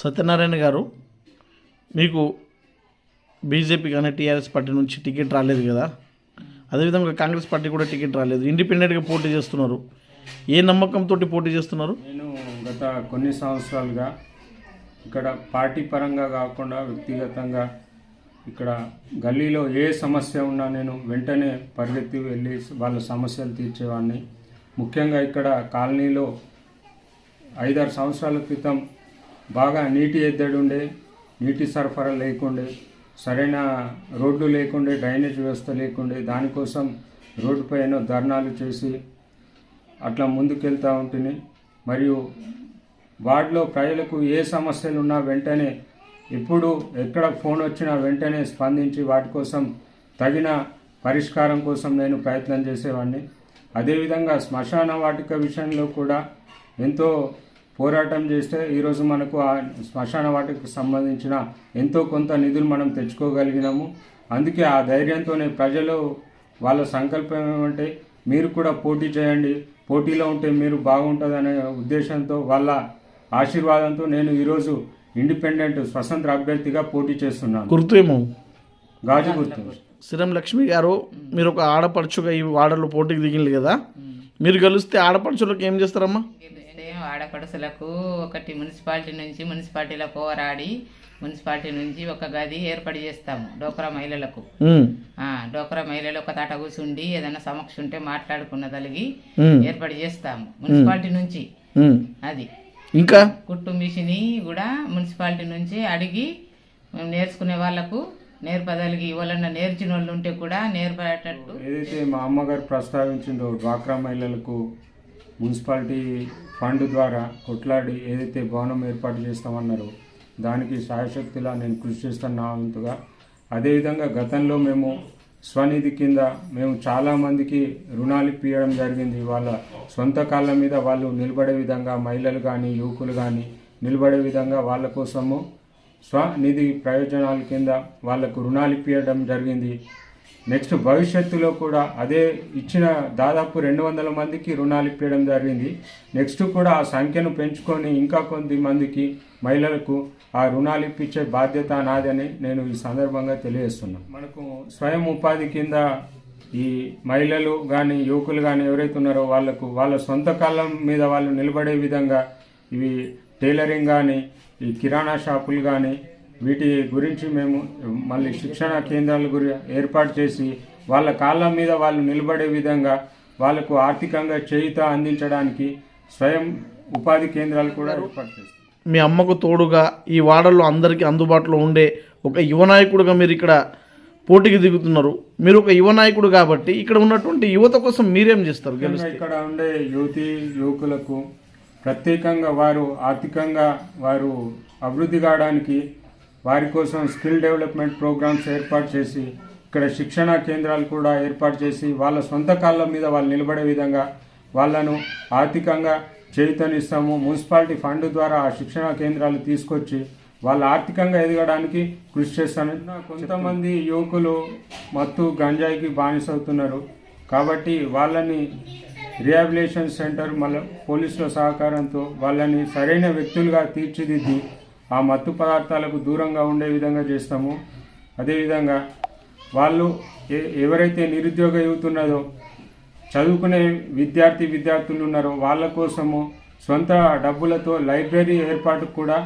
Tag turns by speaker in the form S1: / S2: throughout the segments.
S1: సత్యనారాయణ గారు మీకు బీజేపీ కానీ టీఆర్ఎస్ పార్టీ నుంచి టికెట్ రాలేదు కదా. అదేవిధంగా కాంగ్రెస్ పార్టీ కూడా టికెట్ రాలేదు. ఇండిపెండెంట్గా పోటీ చేస్తున్నారు. ఏ నమ్మకంతో పోటీ చేస్తున్నారు?
S2: నేను గత కొన్ని సంవత్సరాలుగా ఇక్కడ పార్టీ పరంగా కాకుండా వ్యక్తిగతంగా ఇక్కడ గల్లీలో ఏ సమస్య ఉన్నా నేను వెంటనే పరిగెత్తి వెళ్ళి వాళ్ళ సమస్యలు తీర్చేవాడిని. ముఖ్యంగా ఇక్కడ కాలనీలో ఐదారు సంవత్సరాల క్రితం బాగా నీటి ఎద్దడి ఉండే నీటి సరఫరా లేకుండే సరైన రోడ్లు లేకుండే డ్రైనేజ్ వ్యవస్థ లేకుండే దానికోసం రోడ్డుపైన ఎన్నో ధర్నాలు చేసి అట్లా ముందుకెళ్తూ ఉంటుంది మరియు వార్డులో ప్రజలకు ఏ సమస్యలు ఉన్నా వెంటనే ఇప్పుడు ఎక్కడ ఫోన్ వచ్చినా వెంటనే స్పందించి వాటి కోసం తగిన పరిష్కారం కోసం నేను ప్రయత్నం చేసేవాడిని అదేవిధంగా శ్మశాన వాటిక విషయంలో కూడా ఎంతో పోరాటం చేస్తే ఈరోజు మనకు ఆ శ్మశాన వాటికి సంబంధించిన ఎంతో కొంత నిధులు మనం తెచ్చుకోగలిగినాము. అందుకే ఆ ధైర్యంతోనే ప్రజలు వాళ్ళ సంకల్పం ఏమంటే మీరు కూడా పోటీ చేయండి పోటీలో ఉంటే మీరు బాగుంటుందనే ఉద్దేశంతో వాళ్ళ ఆశీర్వాదంతో నేను ఈరోజు ఇండిపెండెంట్ స్వతంత్ర అభ్యర్థిగా పోటీ చేస్తున్నాను.
S1: గుర్తు ఏమో
S2: గాజు గుర్తు.
S1: శ్రీరం లక్ష్మి గారు మీరు ఒక ఆడపడుచుగా ఈ వాడలో పోటీకి దిగింది కదా? మీరు గెలిస్తే ఆడపడుచులకు ఏం చేస్తారమ్మా?
S3: ఆడపడుసులకు ఒకటి మున్సిపాలిటీ నుంచి మున్సిపాలిటీలో పోరాడి మున్సిపాలిటీ నుంచి ఒక గది ఏర్పాటు చేస్తాము డోక్రా మహిళలకు. డోక్రా మహిళలు ఒక తాట కూర్చుండి ఏదైనా సమస్య ఉంటే మాట్లాడుకున్న తలిగి ఏర్పాటు చేస్తాము మున్సిపాలిటీ నుంచి. అది.
S1: ఇంకా?
S3: కుట్టు మిషని కూడా మున్సిపాలిటీ నుంచి అడిగి నేర్చుకునే వాళ్ళకు నేర్పదలిగి ఎవరన్నా నేర్చిన వాళ్ళు ఉంటే కూడా నేర్పేటట్టు.
S2: ఏదైతే మా అమ్మగారు ప్రస్తావించిందో డ్వాక్రా మహిళలకు మున్సిపాలిటీ ఫండ్ ద్వారా కొట్లాడి ఏదైతే భవనం ఏర్పాటు చేస్తామన్నారో దానికి సాయశక్తిలా నేను కృషి చేస్తాను నా వంతుగా. అదేవిధంగా గతంలో మేము స్వనిధి కింద మేము చాలామందికి రుణాలు ఇప్పించడం జరిగింది. వాళ్ళ సొంత కాళ్ళ మీద వాళ్ళు నిలబడే విధంగా మహిళలు కానీ యువకులు కానీ నిలబడే విధంగా వాళ్ళ కోసము స్వనిధి ప్రయోజనాల కింద వాళ్ళకు రుణాలు ఇప్పించడం జరిగింది. నెక్స్ట్ భవిష్యత్తులో కూడా అదే ఇచ్చిన దాదాపు రెండు వందల మందికి రుణాలు ఇప్పించడం జరిగింది. నెక్స్ట్ కూడా ఆ సంఖ్యను పెంచుకొని ఇంకా కొద్ది మందికి మహిళలకు ఆ రుణాలు ఇప్పించే బాధ్యత నాదని నేను ఈ సందర్భంగా తెలియజేస్తున్నాను. మనకు స్వయం ఉపాధి కింద ఈ మహిళలు కానీ యువకులు కానీ ఎవరైతే ఉన్నారో వాళ్ళకు వాళ్ళ సొంత కాళ్ళ మీద వాళ్ళు నిలబడే విధంగా ఇవి టైలరింగ్ కానీ ఈ కిరాణా షాపులు కానీ వీటి గురించి మేము మళ్ళీ శిక్షణ కేంద్రాల గురి ఏర్పాటు చేసి వాళ్ళ కాళ్ళ మీద వాళ్ళు నిలబడే విధంగా వాళ్ళకు ఆర్థికంగా చేయుత అందించడానికి స్వయం ఉపాధి కేంద్రాలు కూడా ఏర్పాటు చేస్తాం.
S1: మీ అమ్మకు తోడుగా ఈ వాడలో అందరికీ అందుబాటులో ఉండే ఒక యువ నాయకుడుగా మీరు ఇక్కడ పోటీకి దిగుతున్నారు. మీరు ఒక యువ నాయకుడు కాబట్టి ఇక్కడ ఉన్నటువంటి యువత కోసం మీరేం చేస్తారు?
S2: ఇక్కడ ఉండే యువతి యువకులకు ప్రత్యేకంగా వారు ఆర్థికంగా వారు అభివృద్ధి కావడానికి వారి కోసం స్కిల్ డెవలప్మెంట్ ప్రోగ్రామ్స్ ఏర్పాటు చేసి ఇక్కడ శిక్షణ కేంద్రాలు కూడా ఏర్పాటు చేసి వాళ్ళ సొంత కాళ్ళ మీద వాళ్ళు నిలబడే విధంగా వాళ్ళను ఆర్థికంగా చేయుతనిస్తాము. మున్సిపాలిటీ ఫండ్ ద్వారా ఆ శిక్షణ కేంద్రాలు తీసుకొచ్చి వాళ్ళు ఆర్థికంగా ఎదగడానికి కృషి చేస్తాను. కొంతమంది యువకులు మత్తు గంజాయికి బానిసవుతున్నారు. కాబట్టి వాళ్ళని రిహాబిలేషన్ సెంటర్ మళ్ళీ పోలీసుల సహకారంతో వాళ్ళని సరైన వ్యక్తులుగా తీర్చిదిద్ది ఆ మత్తు పదార్థాలకు దూరంగా ఉండే విధంగా చేస్తాము. అదేవిధంగా వాళ్ళు ఎవరైతే నిరుద్యోగ యువత ఉన్నదో చదువుకునే విద్యార్థి విద్యార్థులు ఉన్నారో వాళ్ళ కోసము సొంత డబ్బులతో లైబ్రరీ ఏర్పాటుకు కూడా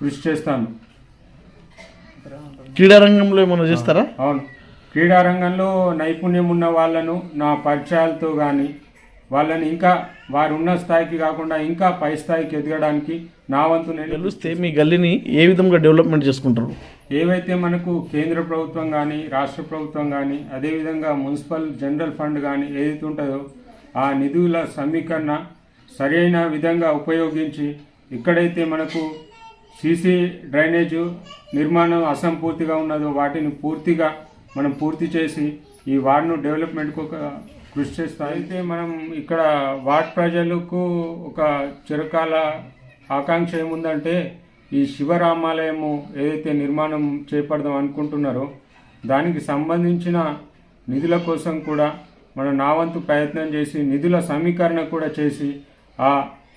S2: కృషి చేస్తాను.
S1: క్రీడా రంగంలో ఏమైనా చేస్తారా?
S2: అవును. క్రీడా రంగంలో నైపుణ్యం ఉన్న వాళ్ళను నా పరిచయాలతో కానీ వాళ్ళని ఇంకా వారు ఉన్న స్థాయికి కాకుండా ఇంకా పై స్థాయికి ఎదగడానికి నా వంతు నేను
S1: గెలిస్తే మీ గల్లీని ఏ విధంగా డెవలప్మెంట్ చేసుకుంటారు?
S2: ఏవైతే మనకు కేంద్ర ప్రభుత్వం కానీ రాష్ట్ర ప్రభుత్వం కానీ అదేవిధంగా మున్సిపల్ జనరల్ ఫండ్ కానీ ఏదైతే ఉంటుందో ఆ నిధుల సమీకరణ సరైన విధంగా ఉపయోగించి ఎక్కడైతే మనకు సీసీ డ్రైనేజ్ నిర్మాణం అసంపూర్తిగా ఉన్నదో వాటిని పూర్తిగా మనం పూర్తి చేసి ఈ వార్డును డెవలప్మెంట్కు ఒక కృషి చేస్తాం అయితే మనం ఇక్కడ వార్డ్ ప్రజలకు ఒక చిరకాల ఆకాంక్ష ఏముందంటే ఈ శివరామాలయము ఏదైతే నిర్మాణం చేపడదాం అనుకుంటున్నారో దానికి సంబంధించిన నిధుల కోసం కూడా మన నావంతు ప్రయత్నం చేసి నిధుల సమీకరణ కూడా చేసి ఆ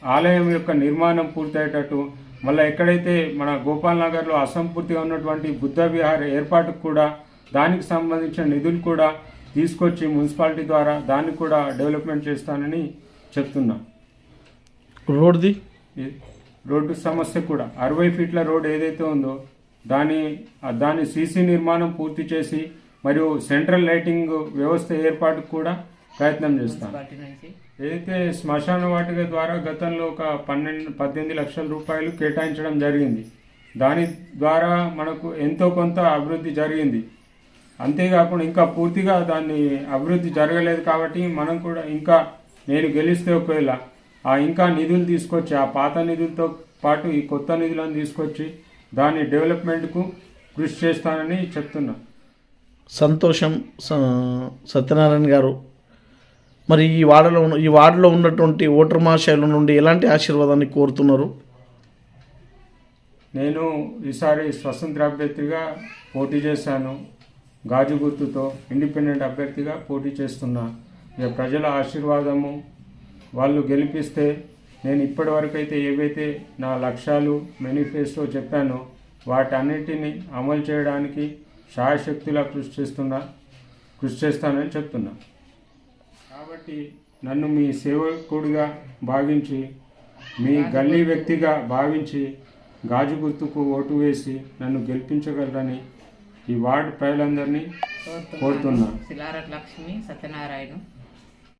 S2: ఆలయం యొక్క నిర్మాణం పూర్తయ్యేటట్టు మళ్ళీ ఎక్కడైతే మన గోపాల్ నగర్లో అసంపూర్తిగా ఉన్నటువంటి బుద్ధ విహార్ ఏర్పాటుకు కూడా దానికి సంబంధించిన నిధులు కూడా తీసుకొచ్చి మున్సిపాలిటీ ద్వారా దాన్ని కూడా డెవలప్మెంట్ చేస్తానని చెప్తున్నా.
S1: రోడ్ది?
S2: రోడ్డు సమస్య కూడా. అరవై ఫీట్ల రోడ్ ఏదైతే ఉందో దాని దాని సీసీ నిర్మాణం పూర్తి చేసి మరియు సెంట్రల్ లైటింగ్ వ్యవస్థ ఏర్పాటుకు కూడా ప్రయత్నం చేస్తాను. ఏదైతే శ్మశాన వాటిక ద్వారా గతంలో ఒక పన్నెండు పద్దెనిమిది లక్షల రూపాయలు కేటాయించడం జరిగింది. దాని ద్వారా మనకు ఎంతో కొంత అభివృద్ధి జరిగింది. అంతేకాకుండా ఇంకా పూర్తిగా దాన్ని అభివృద్ధి జరగలేదు కాబట్టి మనం కూడా ఇంకా నేను గెలిస్తే ఒకవేళ ఆ ఇంకా నిధులు తీసుకొచ్చి ఆ పాత నిధులతో పాటు ఈ కొత్త నిధులను తీసుకొచ్చి దాని డెవలప్మెంట్కు కృషి చేస్తానని చెప్తున్నా.
S1: సంతోషం సత్యనారాయణ గారు. మరి ఈ వార్డులో ఈ వార్డులో ఉన్నటువంటి ఓటర్ మహాశయుల నుండి ఎలాంటి ఆశీర్వాదాన్ని కోరుతున్నారు?
S2: నేను ఈసారి స్వతంత్ర అభ్యర్థిగా పోటీ చేశాను. గాజు గుర్తుతో ఇండిపెండెంట్ అభ్యర్థిగా పోటీ చేస్తున్నా ఇక ప్రజల ఆశీర్వాదము వాళ్ళు గెలిపిస్తే నేను ఇప్పటివరకైతే ఏవైతే నా లక్ష్యాలు మేనిఫెస్టో చెప్పానో వాటన్నిటిని అమలు చేయడానికి శాయశక్తిలా కృషి చేస్తున్నా కృషి చేస్తానని చెప్తున్నా. కాబట్టి నన్ను మీ సేవకుడిగా భావించి మీ గల్లీ వ్యక్తిగా భావించి గాజు గుర్తుకు ఓటు వేసి నన్ను గెలిపించగలరని ఈ వార్డు ప్రజలందరినీ కోరుతున్నా.
S3: శిలారట్ లక్ష్మి సత్యనారాయణ.